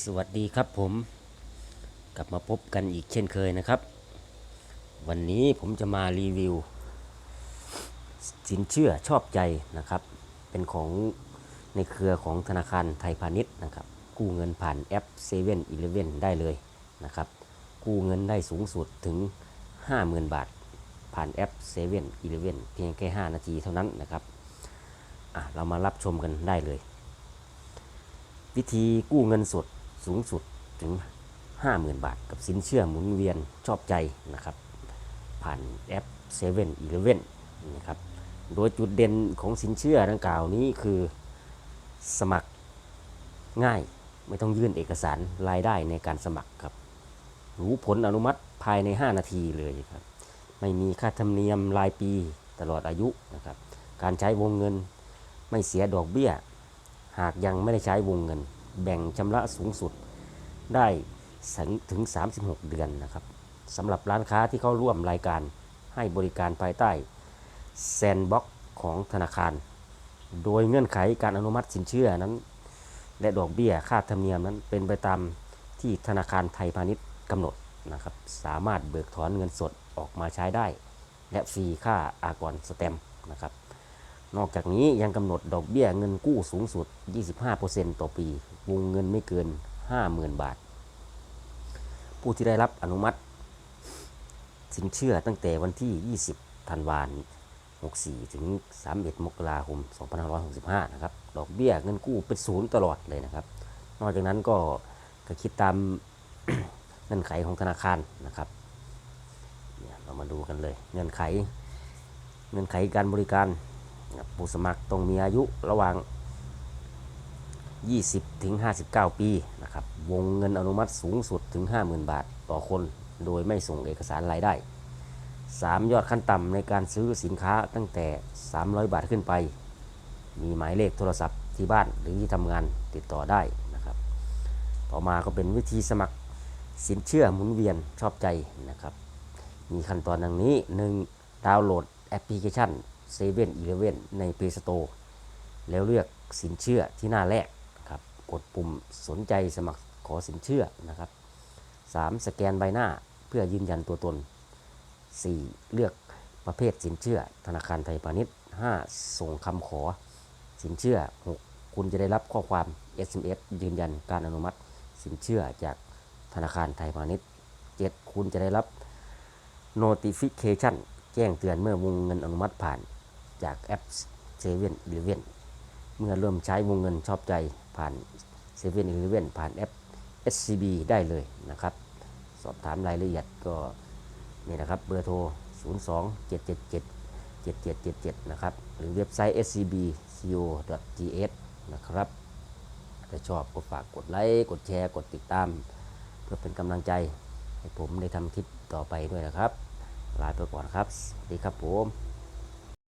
สวัสดีครับผมกลับมาพบกันอีกเช่นเคยนะครับ วันนี้ผมจะมารีวิว สินเชื่อชอบใจนะครับ เป็นของในเครือของธนาคารไทยพาณิชย์นะครับ กู้เงินผ่านแอป7 e เ e ่ e อได้เลยนะครับ กู้เงินได้สูงสุดถึง 50,000 บาท ผ่านแอป7 e เ e ่ e เพียงแค่ 5 นาทีเท่านั้นนะครับอะเรามารับชมกันได้เลยวิธีกู้เงินสด สูงสุดถึง 50,000 บาท กับสินเชื่อหมุนเวียนชอบใจนะครับ ผ่านแอป7 e เ e ่ e นะครับ โดยจุดเด่นของสินเชื่อดังกล่าวนี้คือสมัครง่ายไม่ต้องยื่นเอกสารรายได้ในการสมัครครับรู้ผลอนุมัติภายใน 5 นาทีเลยครับ ไม่มีค่าธรรมเนียมรายปีตลอดอายุนะครับ การใช้วงเงินไม่เสียดอกเบี้ย หากยังไม่ได้ใช้วงเงิน แบ่งชำระสูงสุดได้ถึง 36 เดือนนะครับสำหรับร้านค้าที่เข้าร่วมรายการให้บริการภายใต้แซนบ็อกของธนาคาร โดยเงื่อนไขการอนุมัติสินเชื่อนั้น และดอกเบี้ยค่าธรรมเนียมนั้นเป็นไปตามที่ธนาคารไทยพาณิชย์กำหนดนะครับสามารถเบิกถอนเงินสดออกมาใช้ได้ และฟรีค่าอากรสแตมนะครับ นอกจากนี้ยังกำหนดดอกเบี้ยเงินกู้สูงสุด 25%ต่อปี วงเงินไม่เกิน 50,000 บาท ผู้ที่ได้รับอนุมัติ สินเชื่อตั้งแต่วันที่ 20 ธันวาคม 64 ถึง 31 มกราคม 2565 นะครับ ดอกเบี้ยเงินกู้เป็นศูนย์ตลอดเลยนะครับ นอกจากนั้นก็ก็คิดตามเงื่อนไขของธนาคารนะครับ เรามาดูกันเลย เงื่อนไข เงื่อนไขการบริการ ผู้สมัครต้องมีอายุระหว่าง 20 ถึง 59 ปีนะครับวงเงินอนุมัติสูงสุดถึง 50,000 บาทต่อคน โดยไม่ส่งเอกสารรายได้ 3 ยอดขั้นต่ำในการซื้อสินค้าตั้งแต่ 300 บาทขึ้นไป มีหมายเลขโทรศัพท์ที่บ้านหรือที่ทำงานติดต่อได้นะครับ ต่อมาก็เป็นวิธีสมัครสินเชื่อหมุนเวียนชอบใจนะครับ มีขั้นตอนดังนี้ 1. ดาวน์โหลดแอปพลิเคชัน 7 e เ e ่ e อใน Play Store แล้วเลือกสินเชื่อที่หน้าแรกครับกดปุ่มสนใจสมัครขอสินเชื่อนะครับ 3. สแกนใบหน้าเพื่อยืนยันตัวตน 4. เลือกประเภทสินเชื่อธนาคารไทยพาณิชย์ 5. ส่งคำขอสินเชื่อ 6. คุณจะได้รับข้อความ SMS ยืนยันการอนุมัติสินเชื่อจากธนาคารไทยพาณิชย์ 7. คุณจะได้รับ notification แจ้งเตือนเมื่อวงเงินอนุมัติผ่าน จากแอป7 e เ e ่ e เว่นเมื่อเริ่มใช้วงเงินชอบใจผ่าน7 e เ e ่ e ผ่านแอป SCB ได้เลยนะครับ สอบถามรายละเอียดก็นี่นะครับเบอร์โทร 02 777 7777 นะครับ หรือเว็บไซต์ scbco.th นะครับถ้าชอบก็ฝากกดไลค์กดแชร์กดติดตาม เพื่อเป็นกำลังใจให้ผมได้ทำคลิปต่อไปด้วยนะครับ ลาไปก่อนครับ สวัสดีครับผม